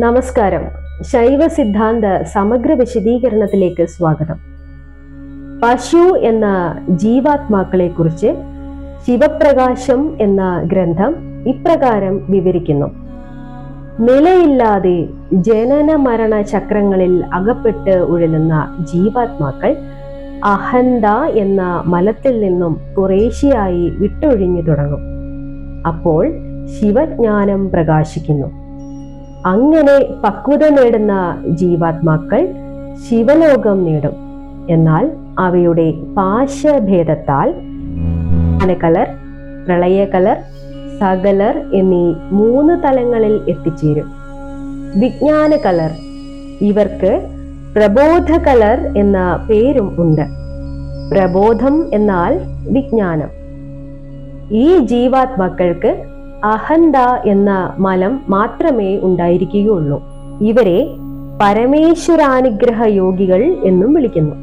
നമസ്കാരം. ശൈവ സിദ്ധാന്ത സമഗ്ര വിശദീകരണത്തിലേക്ക് സ്വാഗതം. പശു എന്ന ജീവാത്മാക്കളെ കുറിച്ച് ശിവപ്രകാശം എന്ന ഗ്രന്ഥം ഇപ്രകാരം വിവരിക്കുന്നു. നിലയില്ലാതെ ജനന മരണ ചക്രങ്ങളിൽ അകപ്പെട്ട് ഉഴലുന്ന ജീവാത്മാക്കൾ അഹന്ത എന്ന മലത്തിൽ നിന്നും കുറേശ്ശിയായി വിട്ടൊഴിഞ്ഞു തുടങ്ങും. അപ്പോൾ ശിവജ്ഞാനം പ്രകാശിക്കുന്നു. അങ്ങനെ പക്വത നേടുന്ന ജീവാത്മാക്കൾ ശിവലോകം നേടും. എന്നാൽ അവയുടെ പാശഭേദത്താൽ കലർ പ്രളയകലർ സകലർ എന്നീ മൂന്ന് തലങ്ങളിൽ എത്തിച്ചേരും. വിജ്ഞാന കലർ ഇവർക്ക് പ്രബോധ കലർ എന്ന പേരും ഉണ്ട്. പ്രബോധം എന്നാൽ വിജ്ഞാനം. ഈ ജീവാത്മാക്കൾക്ക് അഹന്ത എന്ന മലം മാത്രമേ ഉണ്ടായിരിക്കുകയുള്ളൂ. ഇവരെ പരമേശ്വരാനുഗ്രഹ യോഗികൾ എന്നും വിളിക്കുന്നു.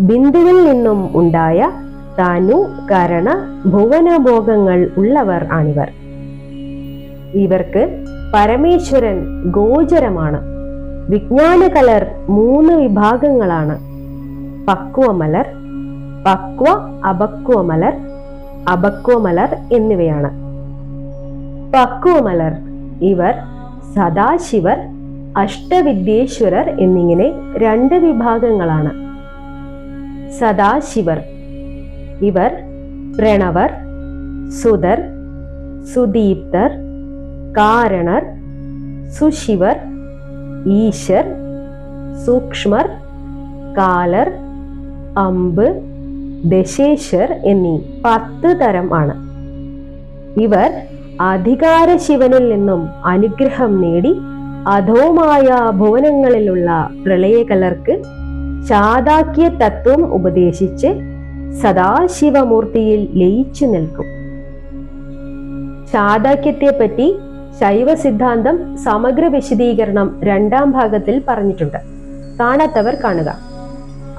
ബിന്ദുവിൽ നിന്നും ഉണ്ടായ തനു കരണ ഭുവനഭോഗങ്ങൾ ഉള്ളവർ ആണിവർ. ഇവർക്ക് പരമേശ്വരൻ ഗോചരമാണ്. വിജ്ഞാന കലർ മൂന്ന് വിഭാഗങ്ങളാണ്. പക്വമലർ പക്വ അപക്വമലർ അപക്വമലർ എന്നിവയാണ്. പക്വമലർ. ഇവർ സദാശിവർ അഷ്ടവിദ്യേശ്വരർ എന്നിങ്ങനെ രണ്ട് വിഭാഗങ്ങളാണ്. സദാശിവർ. ഇവർ പ്രണവർ സുതർ സുദീപ്തർ കാരണർ സുശിവർ ഈശർ സൂക്ഷ്മർ കാലർ അമ്പ് ദശേശ്വർ എന്നീ പത്ത് തരം ആണ്. ഇവർ അധികാര ശിവനിൽ നിന്നും അനുഗ്രഹം നേടി അധോമായ ഭുവനങ്ങളിലുള്ള പ്രളയകലർക്ക് ചാതാക്യ തത്വം ഉപദേശിച്ച് സദാശിവമൂർത്തിയിൽ ലയിച്ചു നിൽക്കും. ചാതാക്യത്തെ പറ്റി ശൈവ സിദ്ധാന്തം സമഗ്ര വിശദീകരണം രണ്ടാം ഭാഗത്തിൽ പറഞ്ഞിട്ടുണ്ട്. കാണാത്തവർ കാണുക.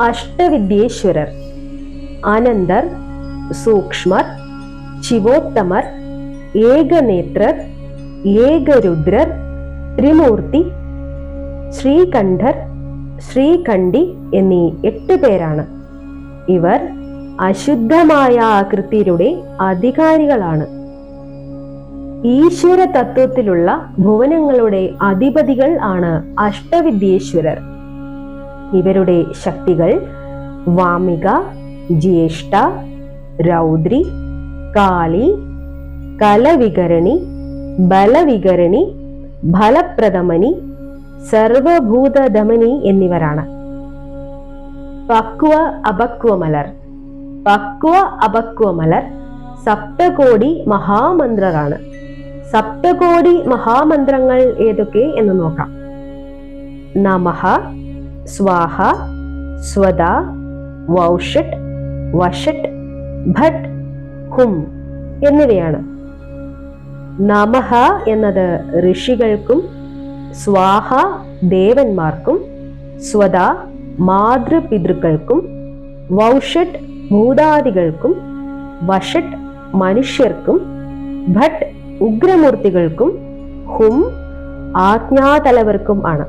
അഷ്ടവിദ്യേശ്വരർ അനന്തർ സൂക്ഷ്മർ ശിവോത്തമർ ഏകനേത്രർ ഏകരുദ്രർ ത്രിമൂർത്തി ശ്രീകണ്ഠർ ശ്രീകണ്ഠി എന്നീ എട്ട് പേരാണ്. ഇവർ അശുദ്ധമായ ആകൃതിയുടെ അധികാരികളാണ്. ഈശ്വര തത്വത്തിലുള്ള ഭുവനങ്ങളുടെ അധിപതികൾ ആണ് അഷ്ടവിദ്യേശ്വരർ. ഇവരുടെ ശക്തികൾ വാമിക ജ്യേഷ്ഠ രൗദ്രി കാളി കലവികരണി ബലവികരണി ഫലപ്രദമനി സർവഭൂതധമനി എന്നിവരാണ്. പക്വ അപക്വമലർ. പക്വ അപക്വമലർ സപ്തകോടി മഹാമന്ത്രരാണ്. സപ്തകോടി മഹാമന്ത്രങ്ങൾ ഏതൊക്കെ എന്ന് നോക്കാം. നമഹ സ്വാഹ സ്വദ വൗഷട്ട് വഷട്ട് ഭട്ട് ഹും എന്നിവയാണ്. നമഃ എന്നത് ഋഷികൾക്കും സ്വാഹ ദേവന്മാർക്കും സ്വത മാതൃപിതൃക്കൾക്കും വൗഷട്ട് ഭൂതാദികൾക്കും വഷട്ട് മനുഷ്യർക്കും ഭട്ട് ഉഗ്രമൂർത്തികൾക്കും ഹും ആജ്ഞാതലവർക്കും ആണ്.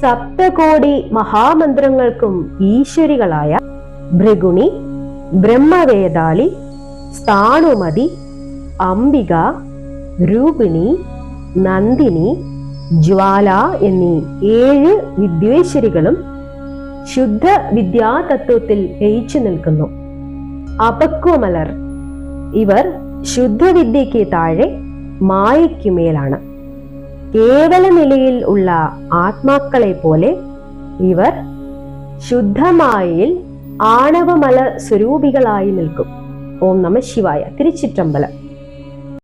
സപ്തകോടി മഹാമന്ത്രങ്ങൾക്കും ഈശ്വരികളായ ഭൃഗുണി ബ്രഹ്മവേദാളി സ്ഥാണുമതി അംബിക രൂപിണി നന്ദിനി ജ്വാല എന്നീ ഏഴ് വിദ്വേശ്വരികളും ശുദ്ധ വിദ്യാതത്വത്തിൽ ലയിച്ചു നിൽക്കുന്നു. അപക്വമലർ. ഇവർ ശുദ്ധവിദ്യയ്ക്ക് താഴെ മായയ്ക്കുമേലാണ് കേവല നിലയിൽ ഉള്ള ആത്മാക്കളെ പോലെ ഇവർ ശുദ്ധമായയിൽ ആണവമല സ്വരൂപികളായി നിൽക്കും. ഓം നമ ശിവായ. തിരുച്ചിറ്റമ്പലം.